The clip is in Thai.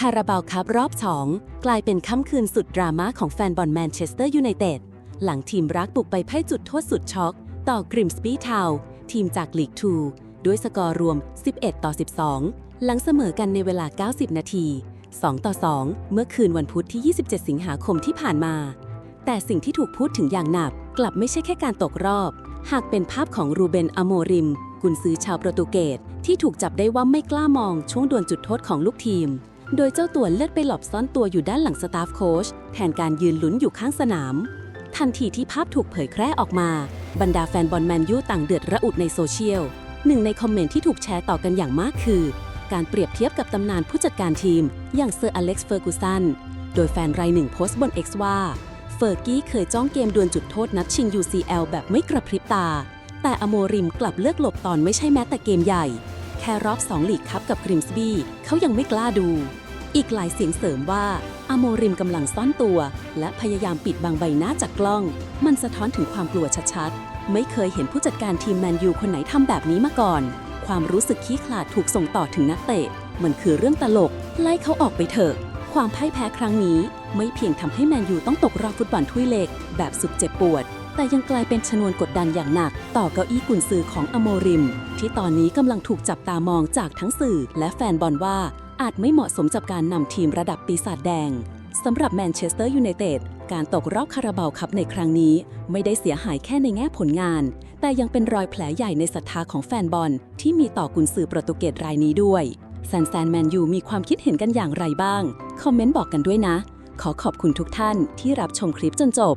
คาราบาวคัพรอบ 2 กลายเป็นค่ำคืนสุดดราม่าของแฟนบอลแมนเชสเตอร์ยูไนเต็ดหลังทีมรักบุกไปไพ่จุดโทษสุดช็อก ต่อกริมสปีทาวน์ทีมจากลีก 2 ด้วยสกอร์รวม 11 ต่อ 12 หลังเสมอกันในเวลา 90 นาที 2 ต่อ 2 เมื่อคืนวันพุธที่ 27 สิงหาคมที่ผ่านมา แต่สิ่งที่ถูกพูดถึงอย่างหนัก กลับไม่ใช่แค่การตกรอบ หากเป็นภาพของรูเบนอโมริม กุนซือชาวโปรตุเกสที่ถูกจับได้ว่าไม่กล้ามองช่วงดวลจุดโทษของลูกทีม โดยเจ้าตัวเลือดไปหลบซ่อนตัวอยู่ด้านหลังสตาฟโค้ชแทนการยืนลุ้นอยู่ข้างสนาม ทันทีที่ภาพถูกเผยแพร่ออกมา บรรดาแฟนบอลแมนยูต่างเดือดระอุในโซเชียล หนึ่งในคอมเมนต์ที่ถูกแชร์ต่อกันอย่างมากคือ การเปรียบเทียบกับตำนานผู้จัดการทีม อย่างเซอร์อเล็กซ์เฟอร์กูสัน โดยแฟนรายหนึ่งโพสต์บน X ว่า เฟอร์กี้เคยจ้องเกมดวลจุดโทษนัดชิง UCL แบบไม่กระพริบตา แต่อโมริมกลับเลือกหลบตอนไม่ใช่แม้แต่เกมใหญ่ แค่รอบ2ลีกคัพกับกริมสบี้เขายังไม่กล้าดู อีกหลายเสียงเสริมว่าอโมริมกำลังซ่อนตัว และพยายามปิดบังใบหน้าจากกล้อง มันสะท้อนถึงความกลัวชัดๆ ไม่เคยเห็นผู้จัดการทีมแมนยูคนไหนทำแบบนี้มาก่อน ความรู้สึกขี้ขลาดถูกส่งต่อถึงนักเตะ มันคือเรื่องตลก ไล่เขาออกไปเถอะ ความพ่ายแพ้ครั้งนี้ ไม่เพียงทำให้แมนยูต้องตกรอบฟุตบอลถ้วยเล็ก แบบสุดเจ็บปวด แต่ยังกลายเป็นชนวนกดดันอย่างหนัก ต่อเก้าอี้กุนซือของอโมริม ที่ตอนนี้กำลังถูกจับตามองจากทั้งสื่อและแฟนบอลว่าอาจไม่เหมาะสมกับการนำทีมระดับปีศาจแดงสำหรับแมนเชสเตอร์ยูไนเต็ดการตกรอบคาราบาวคัพในครั้งนี้ ไม่ได้เสียหายแค่ในแง่ผลงาน แต่ยังเป็นรอยแผลใหญ่ในศรัทธาของแฟนบอล ที่มีต่อกุนซือโปรตุเกสรายนี้ด้วยแซนแซนแมนยูมีความคิดเห็นกันอย่างไรบ้าง คอมเมนต์บอกกันด้วยนะ ขอขอบคุณทุกท่านที่รับชมคลิปจนจบ